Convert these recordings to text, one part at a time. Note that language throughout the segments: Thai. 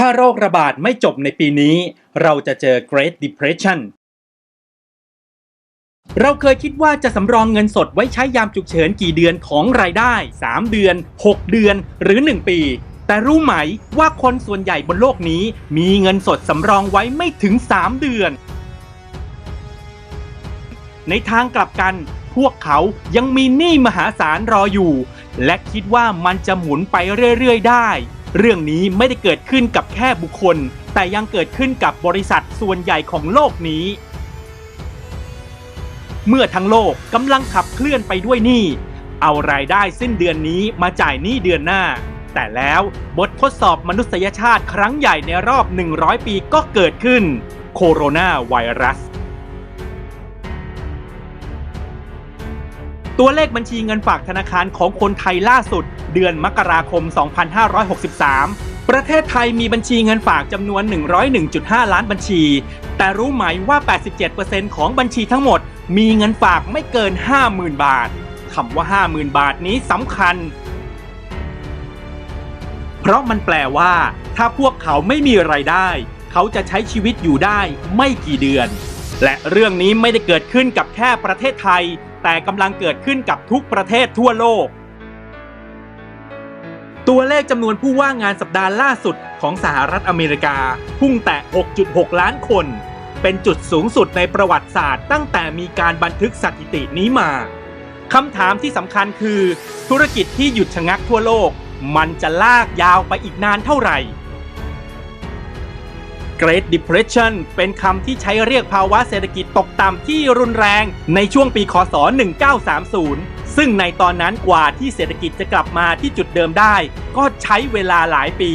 ถ้าโรคระบาดไม่จบในปีนี้ เราจะเจอ Great Depression เราเคยคิดว่าจะสำรองเงินสดไว้ใช้ยามฉุกเฉินกี่เดือนของรายได้ 3 เดือน 6 เดือนหรือ 1 ปี แต่รู้ไหมว่าคนส่วนใหญ่บนโลกนี้ มีเงินสดสำรองไว้ไม่ถึง 3 เดือน ในทางกลับกัน พวกเขายังมีหนี้มหาศาลรออยู่ และคิดว่ามันจะหมุนไปเรื่อย ๆ ได้ เรื่องนี้ไม่ได้เกิดขึ้นกับแค่บุคคล แต่ยังเกิดขึ้นกับบริษัทส่วนใหญ่ของโลกนี้ เมื่อทั้งโลกกำลังขับเคลื่อนไปด้วยหนี้เอารายได้สิ้นเดือนนี้มาจ่ายหนี้เดือนหน้า แต่แล้วบททดสอบมนุษยชาติครั้งใหญ่ในรอบ 100 ปีก็เกิดขึ้น โคโรนาไวรัส ตัวเลขบัญชีเงินฝากธนาคารของคนไทยล่าสุด เดือนมกราคม 2563 ประเทศไทยมีบัญชีเงินฝากจำนวน 101.5 ล้านบัญชี แต่รู้ไหมว่า 87%ของบัญชีทั้งหมด มีเงินฝากไม่เกิน 50,000 บาทคำว่า 50,000 บาทนี้สำคัญ เพราะมันแปลว่า ถ้าพวกเขาไม่มีไรายได้ เขาจะใช้ชีวิตอยู่ได้ไม่กี่เดือน และเรื่องนี้ไม่ได้เกิดขึ้นกับแค่ประเทศไทย แต่กำลังเกิดขึ้นกับทุกประเทศทั่วโลก ตัวเลขจำนวนผู้ว่างงานสัปดาห์ล่าสุดของสหรัฐอเมริกา พุ่งแตะ6.6 ล้านคน เป็นจุดสูงสุดในประวัติศาสตร์ ตั้งแต่มีการบันทึกสถิตินี้มาคำถามที่สำคัญคือ ธุรกิจที่หยุดชะงักทั่วโลก มันจะลากยาวไปอีกนานเท่าไหร่ Great Depression เป็นคำที่ใช้เรียกภาวะเศรษฐกิจตกต่ำที่รุนแรงในช่วงปีคศ 1930 ซึ่งในตอนนั้นกว่าที่เศรษฐกิจจะกลับมาที่จุดเดิมได้ ก็ใช้เวลาหลายปี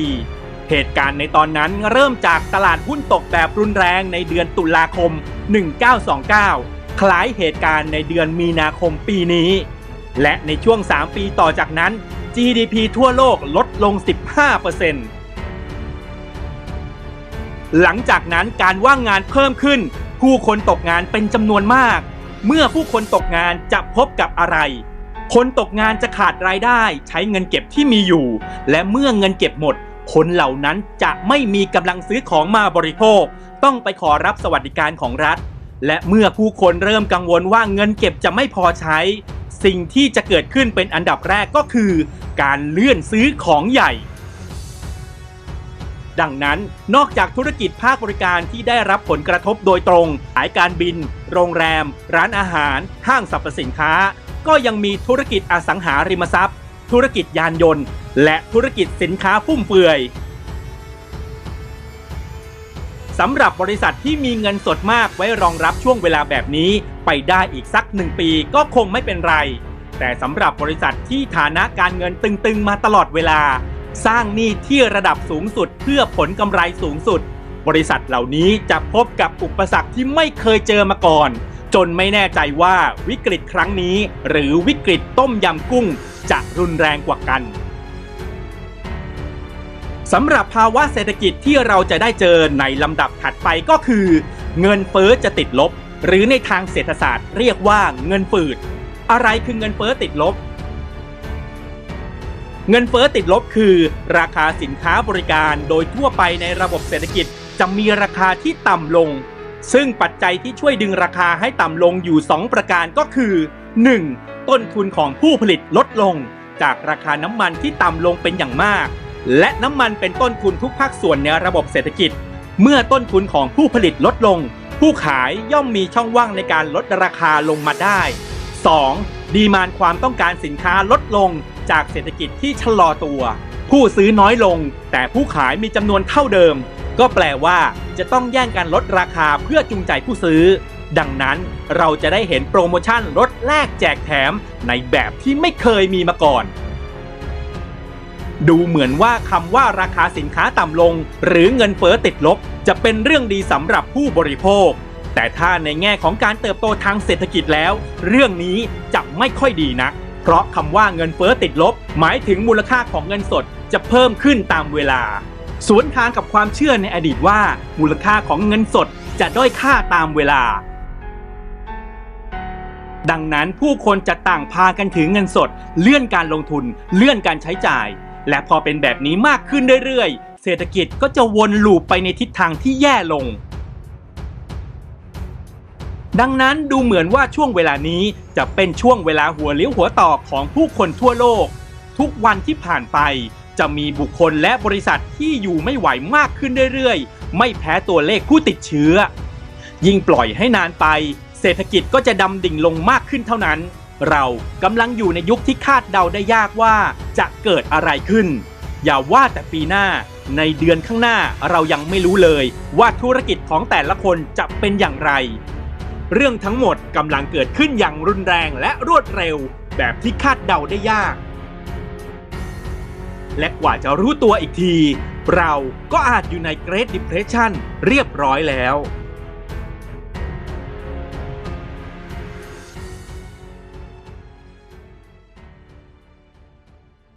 เหตุการณ์ในตอนนั้นเริ่มจากตลาดหุ้นตกแบบรุนแรงในเดือนตุลาคม 1929 คล้ายเหตุการณ์ในเดือนมีนาคมปีนี้ และในช่วง 3 ปีต่อจากนั้น GDP ทั่วโลกลดลง 15% หลังจากนั้นการว่างงานเพิ่มขึ้น ผู้คนตกงานเป็นจำนวนมาก เมื่อผู้คนตกงานจะพบกับอะไร คนตกงานจะขาดรายได้ใช้เงินเก็บที่มีอยู่ และเมื่อเงินเก็บหมด คนเหล่านั้นจะไม่มีกำลังซื้อของมาบริโภค ต้องไปขอรับสวัสดิการของรัฐ และเมื่อผู้คนเริ่มกังวลว่าเงินเก็บจะไม่พอใช้ สิ่งที่จะเกิดขึ้นเป็นอันดับแรกก็คือ การเลื่อนซื้อของใหญ่ ดังนั้น นอกจากธุรกิจภาคบริการที่ได้รับผลกระทบโดยตรง สายการบิน โรงแรม ร้านอาหาร ห้างสรรพสินค้า ก็ยังมีธุรกิจอสังหาริมทรัพย์ ธุรกิจยานยนต์ และธุรกิจสินค้าฟุ่มเฟือยสำหรับบริษัทที่มีเงินสดมากไว้รองรับช่วงเวลาแบบนี้ ไปได้อีกสักหนึ่งปีก็คงไม่เป็นไร แต่สำหรับบริษัทที่ฐานะการเงินตึงๆมาตลอดเวลา สร้างหนี้ที่ระดับสูงสุดเพื่อผลกำไรสูงสุด บริษัทเหล่านี้จะพบกับอุปสรรคที่ไม่เคยเจอมาก่อน จนไม่แน่ใจว่าวิกฤตครั้งนี้ หรือวิกฤตต้มยำกุ้ง จะรุนแรงกว่ากันสำหรับภาวะเศรษฐกิจที่เราจะได้เจอในลำดับถัดไปก็คือ เงินเฟ้อจะติดลบ หรือในทางเศรษฐศาสตร์เรียกว่าเงินฝืด อะไรคือเงินเฟ้อติดลบ เงินเฟ้อติดลบคือ ราคาสินค้าบริการโดยทั่วไปในระบบเศรษฐกิจจะมีราคาที่ต่ำลง ซึ่งปัจจัยที่ช่วยดึงราคาให้ต่ำลงอยู่ 2 ประการก็คือ 1. ต้นทุนของผู้ผลิตลดลง จากราคาน้ำมันที่ต่ำลงเป็นอย่างมาก และน้ำมันเป็นต้นทุนทุกภาคส่วนในระบบเศรษฐกิจ เมื่อต้นทุนของผู้ผลิตลดลง ผู้ขายย่อมมีช่องว่างในการลดราคาลงมาได้ 2. ดีมานความต้องการสินค้าลดลง จากเศรษฐกิจที่ชะลอตัว ผู้ซื้อน้อยลง แต่ผู้ขายมีจำนวนเท่าเดิม ก็แปลว่าจะต้องแย่งกันลดราคาเพื่อจูงใจผู้ซื้อ ดังนั้นเราจะได้เห็นโปรโมชั่นลดแลกแจกแถมในแบบที่ไม่เคยมีมาก่อนดูเหมือนว่าคำว่าราคาสินค้าต่ำลง หรือเงินเฟ้อติดลบ จะเป็นเรื่องดีสำหรับผู้บริโภค แต่ถ้าในแง่ของการเติบโตทางเศรษฐกิจแล้ว เรื่องนี้จะไม่ค่อยดีนัก เพราะคำว่าเงินเฟ้อติดลบ หมายถึงมูลค่าของเงินสดจะเพิ่มขึ้นตามเวลา สวนทางกับความเชื่อในอดีตว่า มูลค่าของเงินสดจะด้อยค่าตามเวลา ดังนั้นผู้คนจะต่างพากันถือเงินสด เลื่อนการลงทุน เลื่อนการใช้จ่าย และพอเป็นแบบนี้มากขึ้นเรื่อยเศรษฐกิจก็จะวนลูปไปในทิศทางที่แย่ลง ดังนั้นดูเหมือนว่าช่วงเวลานี้จะเป็นช่วงเวลาหัวเลี้ยวหัวต่อของผู้คนทั่วโลก ทุกวันที่ผ่านไป จะมีบุคคลและบริษัทที่อยู่ไม่ไหวมากขึ้นเรื่อยๆ ไม่แพ้ตัวเลขผู้ติดเชื้อ ยิ่งปล่อยให้นานไป เศรษฐกิจก็จะดำดิ่งลงมากขึ้นเท่านั้น เรากำลังอยู่ในยุคที่คาดเดาได้ยากว่าจะเกิดอะไรขึ้น อย่าว่าแต่ปีหน้าในเดือนข้างหน้าเรายังไม่รู้เลยว่าธุรกิจของแต่ละคนจะเป็นอย่างไร เรื่องทั้งหมดกำลังเกิดขึ้นอย่างรุนแรงและรวดเร็ว แบบที่คาดเดาได้ยาก และกว่าจะรู้ตัวอีกที เราก็อาจอยู่ใน Great Depression เรียบร้อยแล้ว